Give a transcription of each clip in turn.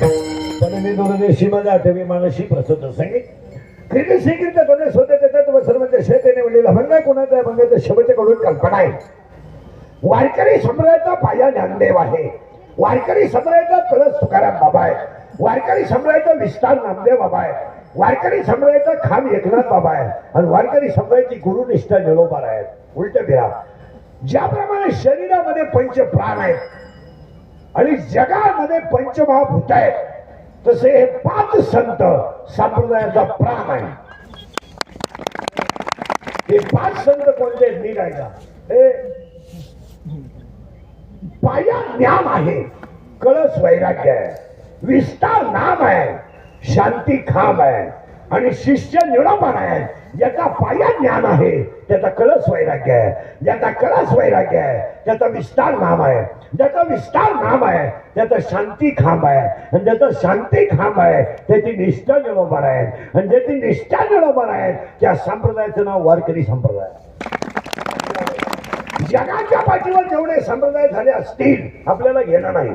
जननी दुर्देशी मध्ये आठवी मानशी प्रसूत असे क्रिकेट संगीत कोणी स्वतः देतात व सर्व शेतीने वडील भंगा कोणाचा अभंगाचा शब्दकडून कल्पना आहे. वारकरी सम्राटाचा पाया ज्ञानदेव आहे. वारकरी सम्राटाचा कळस तुकाराम बाबा आहे. वारकरी सम्राटाचा विस्तार नामदेव बाबा आहे. वारकरी सम्राटाचा खाम एकनाथ बाबा आहे. आणि वारकरी सम्राटची गुरुनिष्ठा निळोबार आहेत उलट फिरा. ज्याप्रमाणे शरीरामध्ये पंच प्राण आहेत आणि जगामध्ये पंचमहाभूत आहेत. तसे हे पाच संत संप्रदायाचा प्राण आहे. हे पाच संत कोणते? निघायला हे पाया ज्ञान आहे. कळस वैराग्य आहे. विस्तार नाम आहे. शांती खांब आहे. आणि शिष्य निळोपण आहे. ज्याचा पाया ज्ञान आहे. त्याचा कळस वैराग्य आहे. ज्याचा कळस वैराग्य आहे. त्याचा विस्तार नाम आहे. ज्याचा विस्तार नाम आहे त्याचा शांती खांब आहे. आणि ज्याचा शांती खांब आहे त्याची निष्ठा निळोबर आहे. आणि ज्याची निष्ठा निळोबर आहे त्या संप्रदायाचं नाव वारकरी संप्रदाय. जगाच्या पाठीवर जेवढे संप्रदाय झाले असतील आपल्याला घेणं नाही.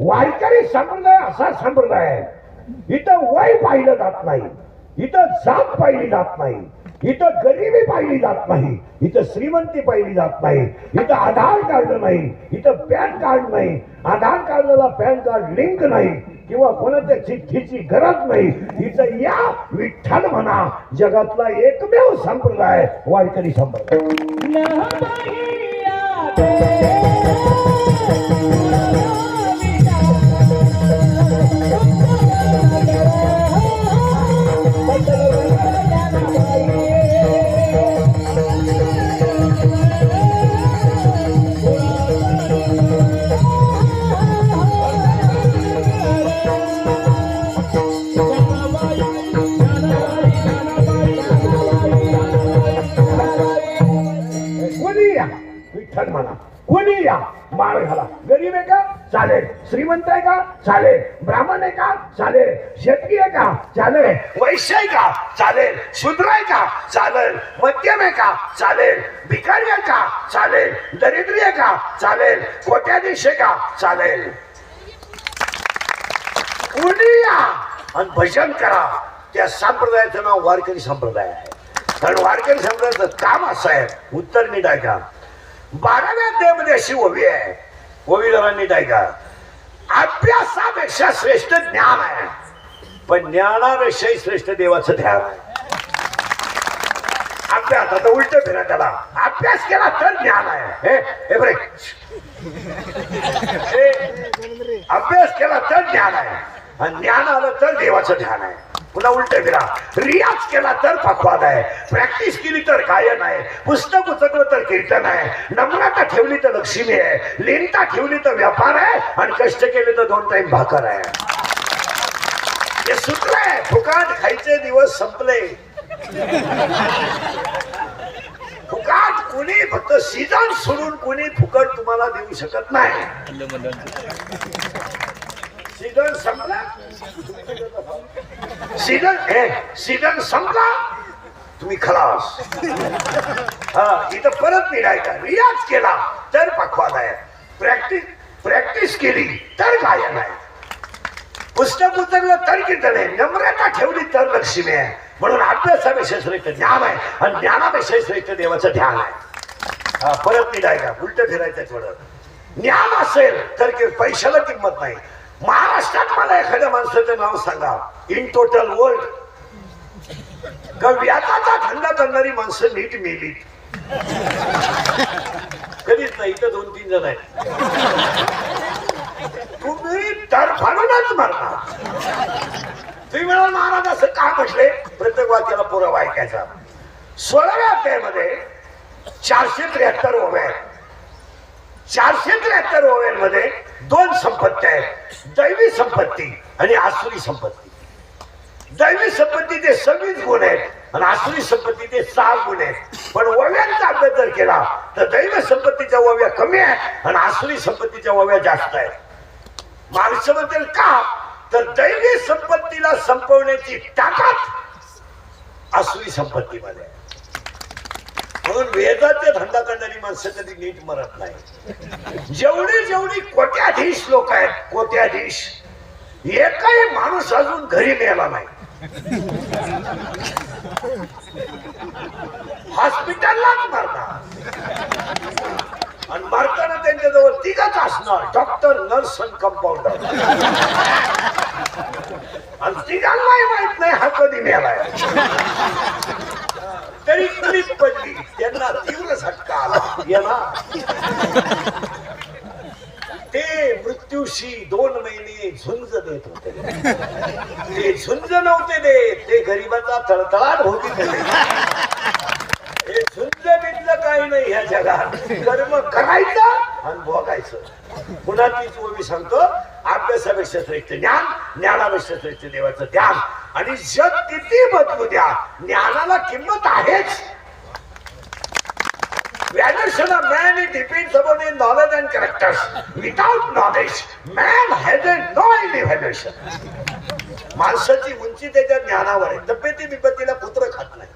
वारकरी संप्रदाय असा संप्रदाय आहे. इथं वय पाहिलं जात नाही. इथं जात पाहिली जात नाही. इथं गरिबी पाहिली जात नाही. इथं श्रीमंती पाहिली जात नाही. इथं आधार कार्ड नाही. इथं पॅन कार्ड नाही. आधार कार्डला पॅन कार्ड लिंक नाही. किंवा कोणाच्या चिठ्ठीची गरज नाही. इथं या विठ्ठल म्हणा जगातला एकमेव संप्रदाय वारकरी संप्रदाय. चालेल. ब्राह्मण आहे का? चालेल. शेतकरी आहे का? चालेल. वैश्य आहे का? चालेल. शूद्र आहे का? चालेल. मध्यम आहे का? चालेल. भिकारी आहे का? चालेल. दरिद्री आहे का? चालेल. कोट्याधीश आहे का? चालेल. या आणि भजन करा. त्या संप्रदायाचं नाव वारकरी संप्रदाय आहे. कारण वारकरी संप्रदायाचं काम असं आहे. उत्तर नीट ऐका बाराव्या अध्यायामध्ये अशी ओवी आहे. ओवीदारांनी डायका ऐका अभ्यासापेक्षा श्रेष्ठ ज्ञान आहे. पण ज्ञानापेक्षाही श्रेष्ठ देवाचं ध्यान आहे. अभ्यास आता उलट फिरा त्याला. अभ्यास केला तर ज्ञान आहे. हे बरे. हे, अभ्यास केला तर ज्ञान आहे. आणि ज्ञान आलं तर देवाचं ध्यान आहे. पुन्हा उलट फिरा रियाज केला तर पखवाद आहे. प्रॅक्टिस केली तर गायन आहे. पुस्तक उचकलं तर कीर्तन आहे. नम्रता ठेवली तर लक्ष्मी आहे. लिनता ठेवली तर व्यापार आहे. आणि कष्ट केले तर दोन टाइम भाकर आहे. हे सूत्र आहे. फुकाट खायचे दिवस संपले. फुकाट कोणी फक्त सीजन सोडून कोणी फुकट तुम्हाला देऊ शकत नाही. सीजन संपला? सीजन हे सीजन संपला? तुम्ही खलास. हा इथं परत निघायचा रियाज केला तर पखवाद आहे प्रॅक्टिस प्रॅक्टिस केली तर गायन आहे पुस्तक उतरलं तर कीर्तन आहे. नम्रता ठेवली तर लक्ष्मी आहे. म्हणून अभ्यासापेक्षा श्रेष्ठ ज्ञान आहे आणि ज्ञानापेक्षा श्रेष्ठ देवाचं ध्यान आहे. हा, परत निघायचा उलट फिरायचं थोडं. ज्ञान असेल तर पैशाला किंमत नाही. महाराष्ट्रात मला एखाद्या माणसाचं नाव सांगा. इन टोटल वर्ल्ड का व्याजाचा धंदा करणारी माणसं नीट मेलीत. कधीच नाही इथं दोन तीन जण आहेत. तुम्ही तर मारणार. तुम्ही म्हणाल महाराज असं का म्हटले? प्रत्येक वाक्याला पुरावा ऐकायचा सोळाव्या अध्यायामध्ये चारशे त्र्याहत्तर ओव्या चारशे त्र्याहत्तर ओव्यांमध्ये दोन संपत्ती आहेत. दैवी संपत्ती आणि आसुरी संपत्ती. दैवी संपत्तीचे सव्वीस गुण आहेत आणि आसुरी संपत्तीचे सहा गुण आहेत. पण ओव्यांचा अभ्यास जर केला तर दैव संपत्तीच्या ओव्या कमी आहेत आणि आसुरी संपत्तीच्या ओव्या जास्त आहेत. माणसाबद्दल का? तर दैवी संपत्तीला संपवण्याची ताकद आसुरी संपत्तीमध्ये म्हणून वेदाचे धंदा करणारी माणसं कधी नीट मरत नाही. जेवढी जेवढी कोट्याधीश लोक आहेत कोट्याधीश सत्याऐंश एकही माणूस अजून घरी मिळाला नाही. हॉस्पिटललाच मरणार. आणि मरताना त्यांच्याजवळ तिघच असणार डॉक्टर नर्स आणि कंपाऊंडर आणि तिघांनाही माहीत नाही हा कधी मिळालाय तरी पडली त्यांना तीव्र झटका आला. येणार. दिवशी दोन महिने झुंज देत होते. ते झुंज नव्हते देत ते गरिबाचा तळतळाट होती हे झुंज बिंज काही नाही ह्या जगात. कर्म करायचं आणि भोगायचं. पुन्हा तीच मी सांगतो अभ्यासापेक्षा श्रेष्ठ ज्ञान ज्ञानापेक्षा श्रेष्ठ देवाचं ध्यान. आणि जग किती बदलू द्या ज्ञानाला किंमत आहेच. Valuation of man it depends upon his knowledge and characters. Without knowledge, man has no elevation. माणसाची उंची त्याच्या ज्ञानावर आहे. तब्येती बिब्यतीला पुत्र खात नाही.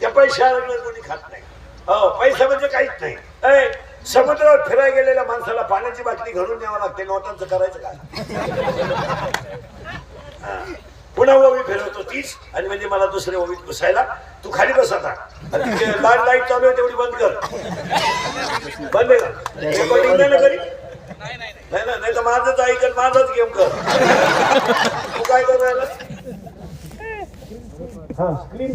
त्या पैशावर कोणी खात नाही. हो पैसा म्हणजे काहीच नाही. समुद्रावर फिरायला गेलेल्या माणसाला पाण्याची बाटली घरून न्यावं लागते. नोटांचं करायचं काय पुन्हा ओवी फिरवतो तीच आणि म्हणजे मला दुसऱ्या ओवीत घुसायला. तू खाली बस आता. लाइट लाइट चालू आहे तेवढी बंद कर. बंद रेकॉर्डिंग नाही ना करी नाही ना नाही तर माझंच ऐक माझाच गेम कर. तू काय करू राहिला हा स्क्रीन